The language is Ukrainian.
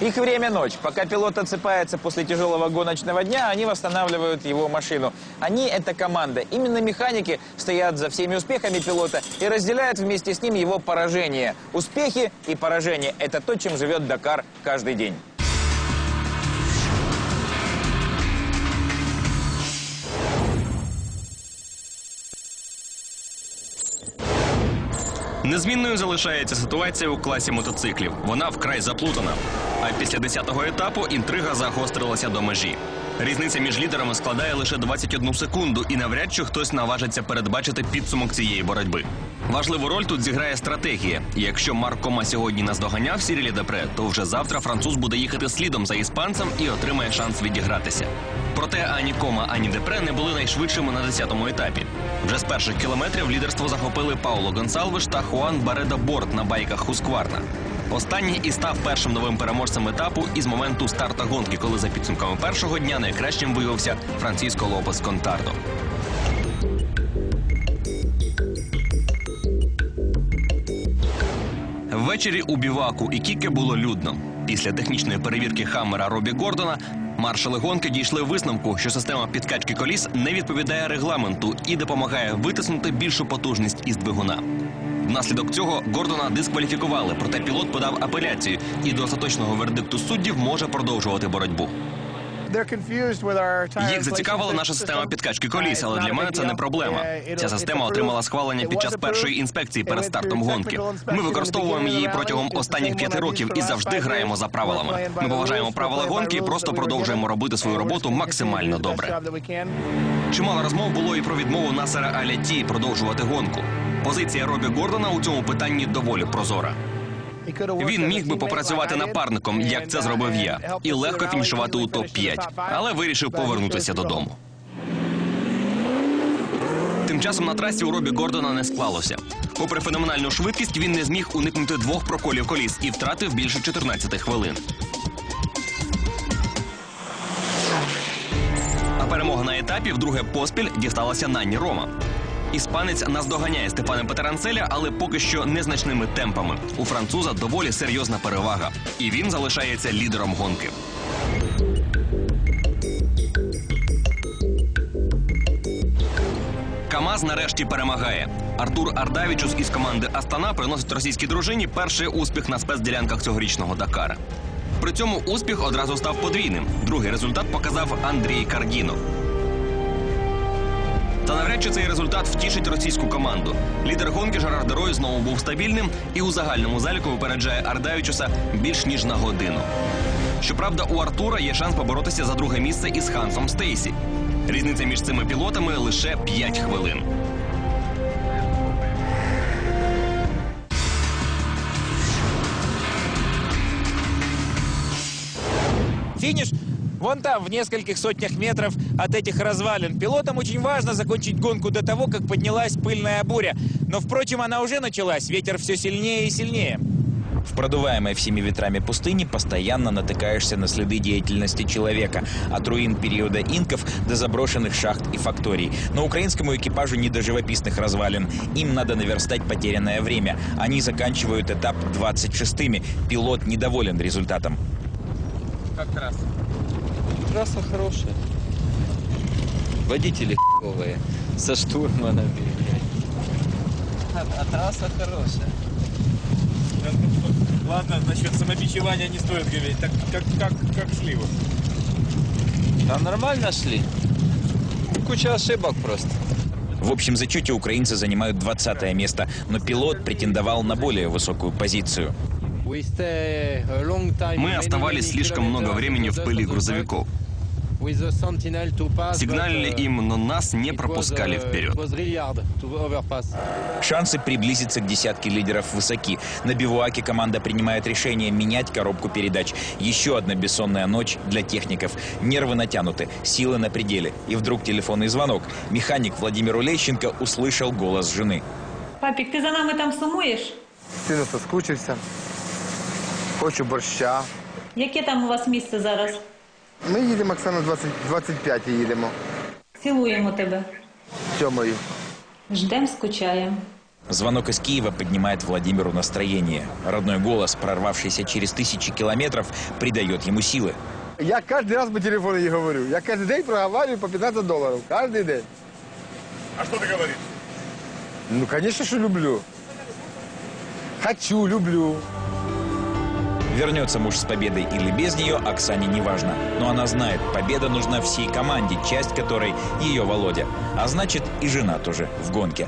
Их время ночь. Пока пилот отсыпается после тяжелого гоночного дня, они восстанавливают его машину. Они – это команда. Именно механики стоят за всеми успехами пилота и разделяют вместе с ним его поражения. Успехи и поражения – это то, чем живет Дакар каждый день. Незмінною залишається ситуація у класі мотоциклів. Вона вкрай заплутана. А після 10-го етапу інтрига загострилася до межі. Різниця між лідерами складає лише 21 секунду, і навряд чи хтось наважиться передбачити підсумок цієї боротьби. Важливу роль тут зіграє стратегія. Якщо Марк Кома сьогодні наздоганяв Сірілі Депре, то вже завтра француз буде їхати слідом за іспанцем і отримає шанс відігратися. Проте ані Кома, ані Депре не були найшвидшими на 10-му етапі. Вже з перших кілометрів лідерство захопили Пауло Гонсалвиш та Хуан Бареда Борт на байках Хускварна. Останній і став першим новим переможцем етапу із моменту старта гонки, коли за підсумками першого дня найкращим виявився Франциско Лопес Контардо. Ввечері у біваку і Кіке було людно. Після технічної перевірки Хаммера Робі Гордона маршали гонки дійшли висновку, що система підкачки коліс не відповідає регламенту і допомагає витиснути більшу потужність із двигуна. Внаслідок цього Гордона дискваліфікували, проте пілот подав апеляцію і до остаточного вердикту суддів може продовжувати боротьбу. Їх зацікавила наша система підкачки коліс, але для мене це не проблема. Ця система отримала схвалення під час першої інспекції перед стартом гонки. Ми використовуємо її протягом останніх п'яти років і завжди граємо за правилами. Ми поважаємо правила гонки і просто продовжуємо робити свою роботу максимально добре. Чимало розмов було і про відмову Насера Аляті продовжувати гонку. Позиція Робі Гордона у цьому питанні доволі прозора. Він міг би попрацювати напарником, як це зробив я, і легко фінішувати у топ 5 але вирішив повернутися додому. Тим часом на трасі у Робі Гордона не склалося. Попри феноменальну швидкість, він не зміг уникнути двох проколів коліс і втратив більше 14 хвилин. А перемога на етапі вдруге поспіль дісталася Нанні Рома. Іспанець наздоганяє Степана Петеранцеля, але поки що незначними темпами. У француза доволі серйозна перевага, і він залишається лідером гонки. КАМАЗ нарешті перемагає. Артур Ардавічус із команди Астана приносить російській дружині перший успіх на спецділянках цьогорічного Дакара. При цьому успіх одразу став подвійним. Другий результат показав Андрій Каргіно. Навряд чи цей результат втішить російську команду. Лідер гонки Жерар Дерой знову був стабільним і у загальному заліку випереджає Ардавічуса більш ніж на годину. Щоправда, у Артура є шанс поборотися за друге місце із Хансом Стейсі. Різниця між цими пілотами лише 5 хвилин. Финиш вон там, в нескольких сотнях метров от этих развалин. Пилотам очень важно закончить гонку до того, как поднялась пыльная буря. Но, впрочем, она уже началась. Ветер все сильнее и сильнее. В продуваемой всеми ветрами пустыне постоянно натыкаешься на следы деятельности человека. От руин периода инков до заброшенных шахт и факторий. Но украинскому экипажу не до живописных развалин. Им надо наверстать потерянное время. Они заканчивают этап 26-ми. Пилот недоволен результатом. Как трасса? Трасса хорошая. Водители хуевые. Со штурманами. А, а трасса хорошая. Ладно, насчет самобичевания не стоит говорить. Так как, как, как шли вы? Да нормально шли. Куча ошибок просто. В общем зачете украинцы занимают 20 место, но пилот претендовал на более высокую позицию. Мы оставались слишком много времени в пыли грузовиков. Сигналили им, но нас не пропускали вперед. Шансы приблизиться к десятке лидеров высоки. На бивуаке команда принимает решение менять коробку передач. Еще одна бессонная ночь для техников. Нервы натянуты, силы на пределе. И вдруг телефонный звонок. Механик Владимир Улещенко услышал голос жены. Папік, ти за нами там сумуєш? Сильно соскучився. Хочу борща. Яке там у вас місце зараз? Ми їдемо, Оксана, 20, 25 їдемо. Цілуємо тебе. Сьомою. Ждем, скучаємо. Звонок из Киева поднимает Владимиру настроение. Родной голос, прорвавшийся через тысячи километров, придает ему силы. Я кожен раз по телефону їй говорю. Я кожен день проговорюю по 15 доларів. Кожен день. А что ты говоришь? Ну, конечно, що люблю. Хочу, люблю. Вернется муж с победой или без нее, Оксане не важно. Но она знает, победа нужна всей команде, часть которой ее Володя. А значит, и жена тоже в гонке.